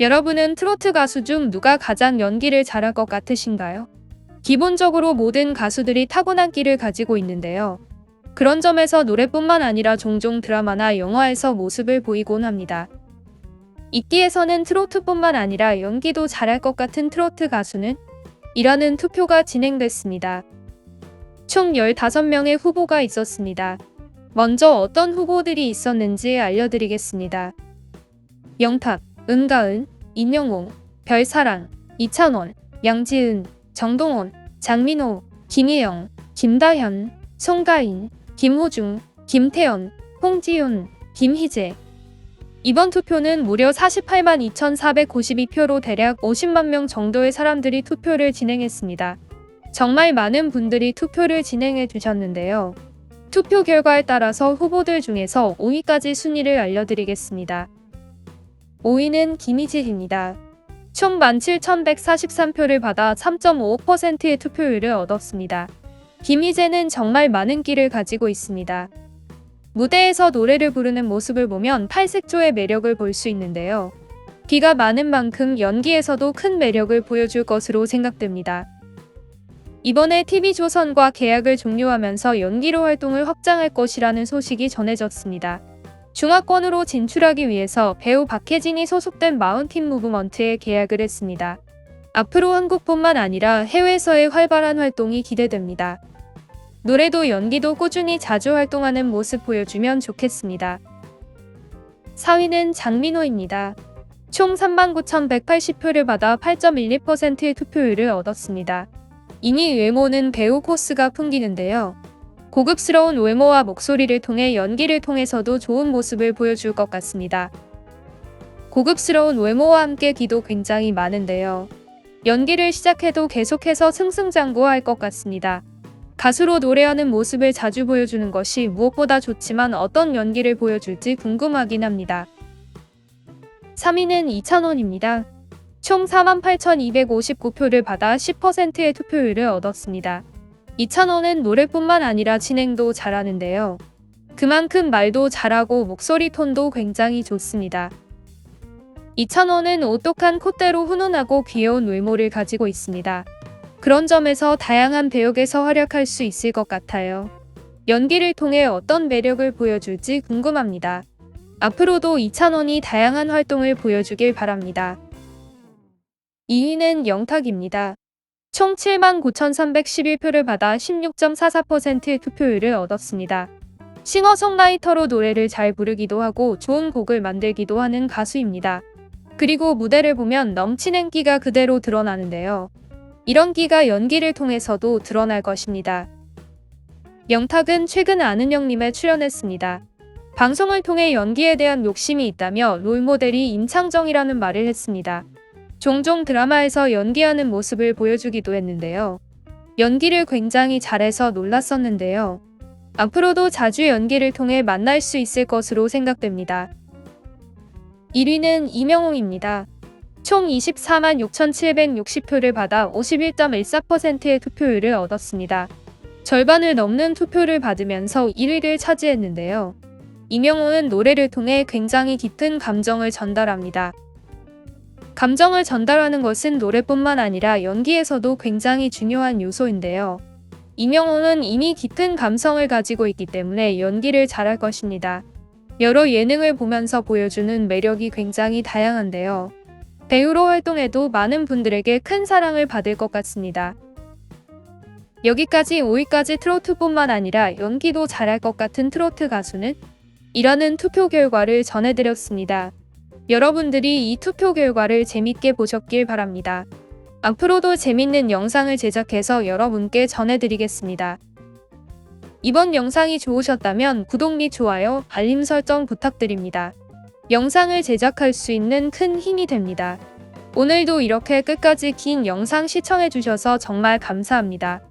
여러분은 트로트 가수 중 누가 가장 연기를 잘할 것 같으신가요? 기본적으로 모든 가수들이 타고난 끼를 가지고 있는데요. 그런 점에서 노래뿐만 아니라 종종 드라마나 영화에서 모습을 보이곤 합니다. 이끼에서는 트로트뿐만 아니라 연기도 잘할 것 같은 트로트 가수는 이라는 투표가 진행됐습니다. 총 15명의 후보가 있었습니다. 먼저 어떤 후보들이 있었는지 알려드리겠습니다. 영탁, 은가은, 인영웅, 별사랑, 이찬원, 양지은, 정동원, 장민호, 김희영, 김다현, 송가인, 김호중, 김태연, 홍지윤, 김희재. 이번 투표는 무려 48만 2,492표로 대략 50만 명 정도의 사람들이 투표를 진행했습니다. 정말 많은 분들이 투표를 진행해 주셨는데요. 투표 결과에 따라서 후보들 중에서 5위까지 순위를 알려드리겠습니다. 5위는 김희재입니다. 총 17,143표를 받아 3.5%의 투표율을 얻었습니다. 김희재는 정말 많은 끼를 가지고 있습니다. 무대에서 노래를 부르는 모습을 보면 팔색조의 매력을 볼 수 있는데요. 끼가 많은 만큼 연기에서도 큰 매력을 보여줄 것으로 생각됩니다. 이번에 TV조선과 계약을 종료하면서 연기로 활동을 확장할 것이라는 소식이 전해졌습니다. 중화권으로 진출하기 위해서 배우 박혜진이 소속된 마운틴 무브먼트에 계약을 했습니다. 앞으로 한국뿐만 아니라 해외에서의 활발한 활동이 기대됩니다. 노래도 연기도 꾸준히 자주 활동하는 모습 보여주면 좋겠습니다. 4위는 장민호입니다. 총 39,180표를 받아 8.12%의 투표율을 얻었습니다. 이미 외모는 배우 코스가 풍기는데요. 고급스러운 외모와 목소리를 통해 연기를 통해서도 좋은 모습을 보여줄 것 같습니다. 고급스러운 외모와 함께 기도 굉장히 많은데요. 연기를 시작해도 계속해서 승승장구할 것 같습니다. 가수로 노래하는 모습을 자주 보여주는 것이 무엇보다 좋지만 어떤 연기를 보여줄지 궁금하긴 합니다. 3위는 이찬원입니다. 총 48,259표를 받아 10%의 투표율을 얻었습니다. 이찬원은 노래뿐만 아니라 진행도 잘하는데요. 그만큼 말도 잘하고 목소리 톤도 굉장히 좋습니다. 이찬원은 오똑한 콧대로 훈훈하고 귀여운 외모를 가지고 있습니다. 그런 점에서 다양한 배역에서 활약할 수 있을 것 같아요. 연기를 통해 어떤 매력을 보여줄지 궁금합니다. 앞으로도 이찬원이 다양한 활동을 보여주길 바랍니다. 2위는 영탁입니다. 총 79,311표를 받아 16.44%의 투표율을 얻었습니다. 싱어송라이터로 노래를 잘 부르기도 하고 좋은 곡을 만들기도 하는 가수입니다. 그리고 무대를 보면 넘치는 끼가 그대로 드러나는데요. 이런 끼가 연기를 통해서도 드러날 것입니다. 영탁은 최근 아는 형님에 출연했습니다. 방송을 통해 연기에 대한 욕심이 있다며 롤모델이 임창정이라는 말을 했습니다. 종종 드라마에서 연기하는 모습을 보여주기도 했는데요. 연기를 굉장히 잘해서 놀랐었는데요. 앞으로도 자주 연기를 통해 만날 수 있을 것으로 생각됩니다. 1위는 이명웅입니다. 총 24만 6,760표를 받아 51.14%의 투표율을 얻었습니다. 절반을 넘는 투표를 받으면서 1위를 차지했는데요. 이명웅은 노래를 통해 굉장히 깊은 감정을 전달합니다. 감정을 전달하는 것은 노래뿐만 아니라 연기에서도 굉장히 중요한 요소인데요. 이명웅은 이미 짙은 감성을 가지고 있기 때문에 연기를 잘할 것입니다. 여러 예능을 보면서 보여주는 매력이 굉장히 다양한데요. 배우로 활동해도 많은 분들에게 큰 사랑을 받을 것 같습니다. 여기까지 5위까지 트로트뿐만 아니라 연기도 잘할 것 같은 트로트 가수는 이라는 투표 결과를 전해드렸습니다. 여러분들이 이 투표 결과를 재밌게 보셨길 바랍니다. 앞으로도 재밌는 영상을 제작해서 여러분께 전해드리겠습니다. 이번 영상이 좋으셨다면 구독 및 좋아요, 알림 설정 부탁드립니다. 영상을 제작할 수 있는 큰 힘이 됩니다. 오늘도 이렇게 끝까지 긴 영상 시청해주셔서 정말 감사합니다.